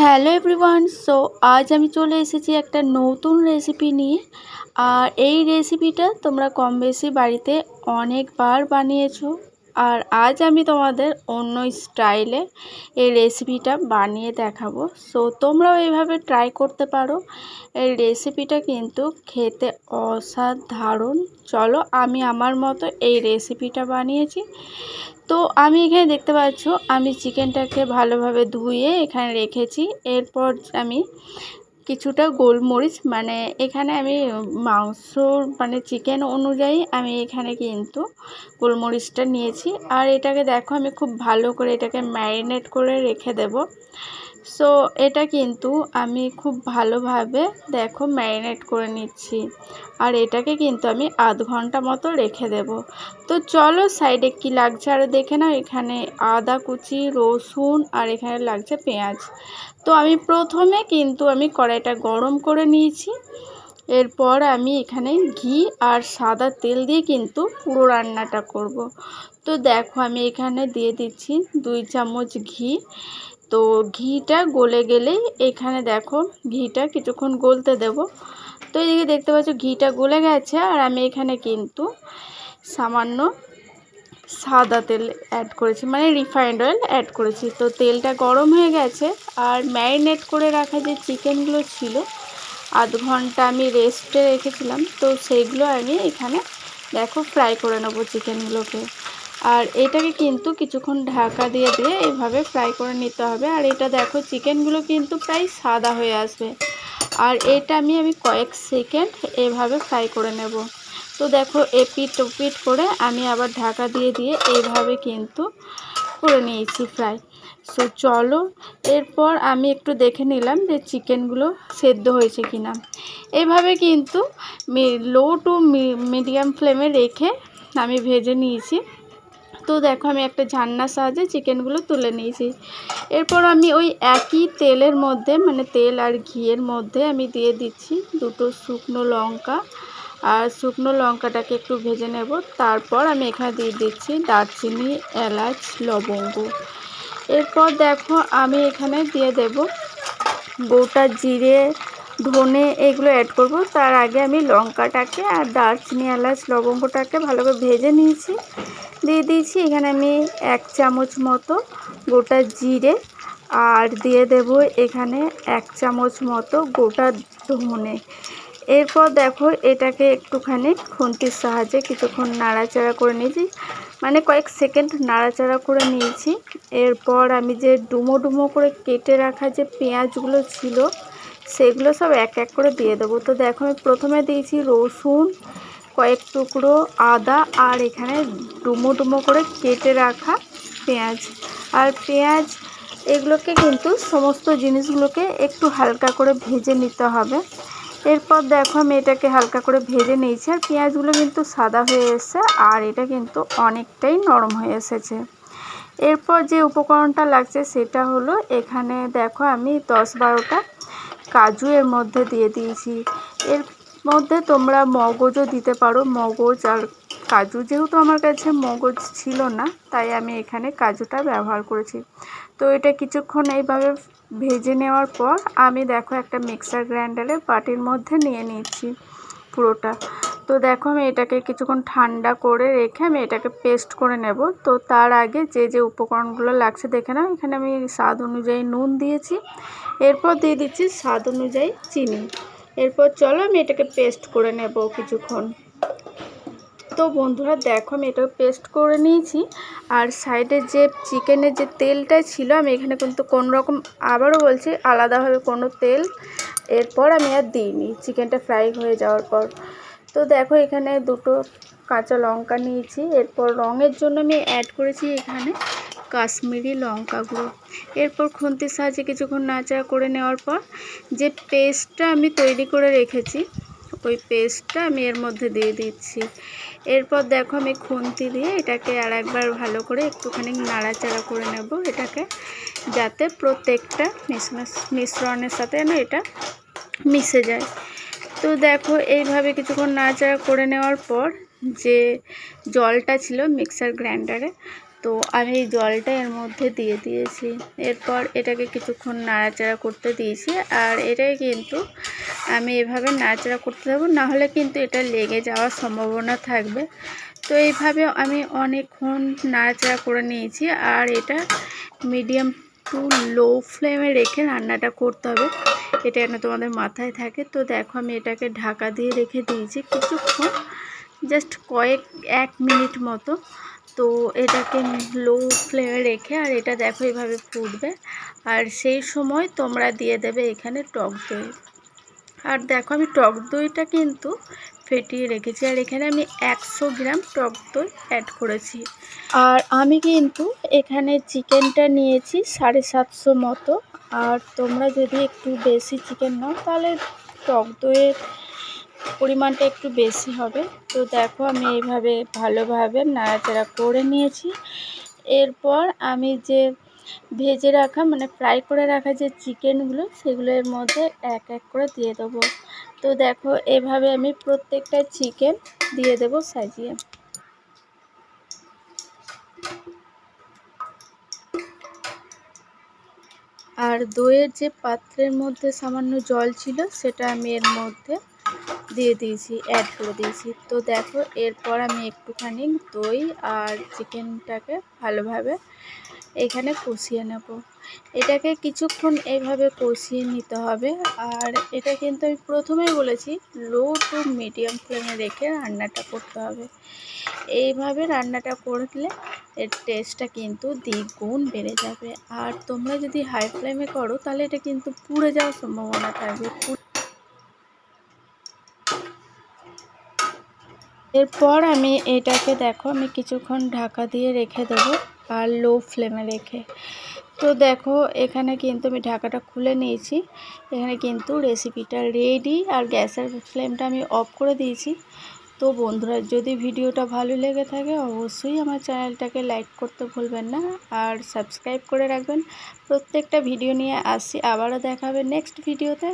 Hello everyone so আজ আমি চলে এসেছি একটা নতুন রেসিপি নিয়ে। আর এই রেসিপিটা তোমরা কম বেশি বাড়িতে অনেকবার বানিয়েছো। আর আজ আমি তোমাদের অন্য স্টাইলে এই রেসিপিটা বানিয়ে দেখাবো। সো তোমরাও এইভাবে ট্রাই করতে পারো। এই রেসিপিটা কিন্তু খেতে অসাধারণ। চলো, আমি আমার মতো এই রেসিপিটা বানিয়েছি। তো আমি এখানে দেখতে পাচ্ছ, আমি চিকেনটাকে ভালোভাবে ধুয়ে এখানে রেখেছি। এরপর আমি কিছুটা গোলমরিচ মানে এখানে আমি মাংস মানে চিকেন অনুযায়ী আমি এখানে কিন্তু গোলমরিচটা নিয়েছি। আর এটাকে দেখো, আমি খুব ভালো করে এটাকে ম্যারিনেট করে রেখে দেব। সো এটা কিন্তু আমি খুব ভালোভাবে দেখো ম্যারিনেট করে নিচ্ছি। আর এটাকে কিন্তু আমি আধ ঘণ্টা মতো রেখে দেব। তো চলো সাইডে কি লাগছে আরও দেখে নাও। এখানে আদা কুচি, রসুন আর এখানে লাগছে পেঁয়াজ। তো আমি প্রথমে কিন্তু আমি কড়াইটা গরম করে নিয়েছি। এরপর আমি এখানে ঘি আর সাদা তেল দিয়ে কিন্তু পুরো রান্নাটা করব। তো দেখো আমি এখানে দিয়ে দিচ্ছি দুই চামচ ঘি। তো ঘিটা গলে গেলেই এখানে দেখো ঘিটা কিছুক্ষণ গলতে দেব। তো এদিকে দেখতে পাচ্ছ ঘিটা গলে গেছে আর আমি এখানে কিন্তু সামান্য সাদা তেল অ্যাড করেছি মানে রিফাইন্ড অয়েল অ্যাড করেছি। তো তেলটা গরম হয়ে গেছে আর ম্যারিনেট করে রাখা যে চিকেনগুলো ছিল, আধ ঘণ্টা আমি রেস্টে রেখেছিলাম। তো সেইগুলো আমি এখানে দেখো ফ্রাই করে নেব চিকেনগুলোকে আর এটাকে কিন্তু কিছুক্ষণ ঢাকা দিয়ে দিয়ে এভাবে ফ্রাই করে নিতে হবে। আর এটা দেখো, চিকেনগুলো কিন্তু প্রায় সাদা হয়ে আসবে। আর এটা আমি আমি কয়েক সেকেন্ড এভাবে ফ্রাই করে নেব। তো দেখো, এপিট ওপিট করে আমি আবার ঢাকা দিয়ে দিয়ে এইভাবে কিন্তু করে নিয়েছি ফ্রাই। সো চলো, এরপর আমি একটু দেখে নিলাম যে চিকেনগুলো সেদ্ধ হয়েছে কিনা। এভাবে কিন্তু লো টু মিডিয়াম ফ্লেমে রেখে আমি ভেজে নিয়েছি। তো দেখো আমি একটা ঝান্নার সাহায্যে চিকেনগুলো তুলে নিয়েছি। এরপর আমি ওই একই তেলের মধ্যে মানে তেল আর ঘিয়ের মধ্যে আমি দিয়ে দিচ্ছি দুটো শুকনো লঙ্কা। আর শুকনো লঙ্কাটাকে একটু ভেজে নেব। তারপর আমি এখানে দিয়ে দিচ্ছি দারচিনি, এলাচ, লবঙ্গ। এরপর দেখো আমি এখানে দিয়ে দেব গোটা জিরে ধনে এগুলো অ্যাড করব। তার আগে আমি লঙ্কাটাকে আর দারচিনি, এলাচ, লবঙ্গটাকে ভালো করে ভেজে নিয়েছি। দিয়ে দিয়েছি এখানে আমি এক চামচ মতো গোটা জিরে আর দিয়ে দেব এখানে এক চামচ মতো গোটা ধনে। এরপর দেখো এটাকে একটুখানি খুন্তির সাহায্যে কিছুক্ষণ নাড়াচাড়া করে নিয়েছি। মানে কয়েক সেকেন্ড নাড়াচাড়া করে নিয়েছি। এরপর আমি যে ডুমো ডুমো করে কেটে রাখা যে পেঁয়াজগুলো ছিল সেগুলো সব এক এক করে দিয়ে দেবো। তো দেখো আমি প্রথমে দিয়েছি রসুন, কয়েক টুকরো আদা, আর এখানে ডুমো ডুমো করে কেটে রাখা পেঁয়াজ। আর পেঁয়াজ, এগুলোকে কিন্তু সমস্ত জিনিসগুলোকে একটু হালকা করে ভেজে নিতে হবে। এরপর দেখো আমি এটাকে হালকা করে ভেজে নিয়েছি, আর পেঁয়াজগুলো কিন্তু সাদা হয়ে এসছে, আর এটা কিন্তু অনেকটাই নরম হয়ে এসেছে। এরপর যে উপকরণটা লাগছে সেটা হলো এখানে দেখো আমি দশ বারোটা কাজু এর মধ্যে দিয়ে দিয়েছি। এর মধ্যে তোমরা মগজও দিতে পারো। মগজ আর কাজু যেহেতু আমার কাছে মগজ ছিল না, তাই আমি এখানে কাজুটা ব্যবহার করেছি। তো এটা কিছুক্ষণ এইভাবে ভেজে নেওয়ার পর আমি দেখো একটা মিক্সার গ্রাইন্ডারে বাটির মধ্যে নিয়ে নিচ্ছি পুরোটা। তো দেখো আমি এটাকে কিছুক্ষণ ঠান্ডা করে রেখে আমি এটাকে পেস্ট করে নেব। তো তার আগে যে যে উপকরণগুলো লাগছে দেখে নাও। এখানে আমি স্বাদ অনুযায়ী নুন দিয়েছি। এরপর দিয়ে দিচ্ছি স্বাদ অনুযায়ী চিনি। এরপর চলো আমি এটাকে পেস্ট করে নেব কিছুক্ষণ। তো বন্ধুরা দেখো আমি এটা পেস্ট করে নিয়েছি। আর সাইডে যে চিকেনের যে তেলটা ছিল, আমি এখানে কিন্তু কোনো রকম, আবারও বলছি, আলাদাভাবে কোনো তেল এরপর আমি আর দিইনি। চিকেনটা ফ্রাই হয়ে যাওয়ার পর। তো দেখো এখানে দুটো কাঁচা লঙ্কা নিয়েছি। এরপর রঙের জন্য আমি অ্যাড করেছি এখানে কাশ্মীরি লঙ্কা গুঁড়ো এরপর খুন্তির সাহায্যে কিছুক্ষণ নাচা করে নেওয়ার পর যে পেস্টটা আমি তৈরি করে রেখেছি, ওই পেস্টটা আমি এর মধ্যে দিয়ে দিচ্ছি। এরপর দেখো আমি খুন্তি দিয়ে এটাকে আর একবার ভালো করে একটুখানি নাড়াচাড়া করে নেব। এটাকে যাতে প্রত্যেকটা মিশ্রণের সাথে যেন এটা মিশে যায়। তো দেখো, এইভাবে কিছুক্ষণ নাড়াচাড়া করে নেওয়ার পর যে জলটা ছিল মিক্সার গ্রাইন্ডারে, তো আমি এই জলটা এর মধ্যে দিয়ে দিয়েছি। এরপর এটাকে কিছুক্ষণ নাড়াচাড়া করতে দিয়েছি আর এটাই কিন্তু আমি এভাবে নাড়াচাড়া করতে দেবো নাহলে কিন্তু এটা লেগে যাওয়ার সম্ভাবনা থাকবে। তো এইভাবে আমি অনেকক্ষণ নাড়াচাড়া করে নিয়েছি আর এটা মিডিয়াম টু লো ফ্লেমে রেখে রান্নাটা করতে হবে। এটা যেন তোমাদের মাথায় থাকে। তো দেখো, আমি এটাকে ঢাকা দিয়ে রেখে দিয়েছি কিছুক্ষণ জাস্ট কয়েক, এক মিনিট মতো। তো এটাকে লো ফ্লেমে রেখে, আর এটা দেখো এভাবে ফুটবে। আর সেই সময় তোমরা দিয়ে দেবে এখানে টক দই। আর দেখো, আমি টক দইটা কিন্তু ফেটিয়ে রেখেছি। আর এখানে আমি একশো গ্রাম টক দই অ্যাড করেছি। আর আমি কিন্তু এখানে চিকেনটা নিয়েছি সাড়ে সাতশো মতো। আর তোমরা যদি একটু বেশি চিকেন নাও, তাহলে টক দইয়ের পরিমাণটা একটু বেশি হবে। তো দেখো আমি এইভাবে ভালোভাবে নাড়াচাড়া করে নিয়েছি। এরপর আমি যে ভেজে রাখা মানে ফ্রাই করে রাখা যে চিকেনগুলো, সেগুলোর মধ্যে এক এক করে দিয়ে দেবো। তো দেখো, এভাবে আমি প্রত্যেকটা চিকেন দিয়ে দেবো সাজিয়ে। আর দইয়ের যে পাত্রের মধ্যে সামান্য জল ছিল, সেটা আমি এর মধ্যে দিয়ে দিয়েছি অ্যাড করে দিয়েছি। তো দেখো, এরপর আমি একটুখানি দই আর চিকেনটাকে ভালোভাবে এখানে কষিয়ে নেব। এটাকে কিছুক্ষণ এইভাবে কষিয়ে নিতে হবে। আর এটা কিন্তু আমি প্রথমেই বলেছি লো টু মিডিয়াম ফ্লেমে রেখে রান্নাটা করতে হবে। এইভাবে রান্নাটা করলে এর টেস্টটা কিন্তু দ্বিগুণ বেড়ে যাবে। আর তোমরা যদি হাই ফ্লেমে করো, তাহলে এটা কিন্তু পুড়ে যাওয়ার সম্ভাবনা থাকবে। এরপর আমি এটাকে দেখো, আমি কিছুক্ষণ ঢাকা দিয়ে রেখে দেবো। আর লো ফ্লেমে রেখে। তো দেখো, এখানে কিন্তু আমি ঢাকাটা খুলে নিয়েছি। এখানে কিন্তু রেসিপিটা রেডি আর গ্যাসের ফ্লেমটা আমি অফ করে দিয়েছি। তো বন্ধুরা, যদি ভিডিওটা ভালো লেগে থাকে, অবশ্যই আমার চ্যানেলটাকে লাইক করতে ভুলবেন না আর সাবস্ক্রাইব করে রাখবেন। প্রত্যেকটা ভিডিও নিয়ে আসি। আবারও দেখাবে নেক্সট ভিডিওতে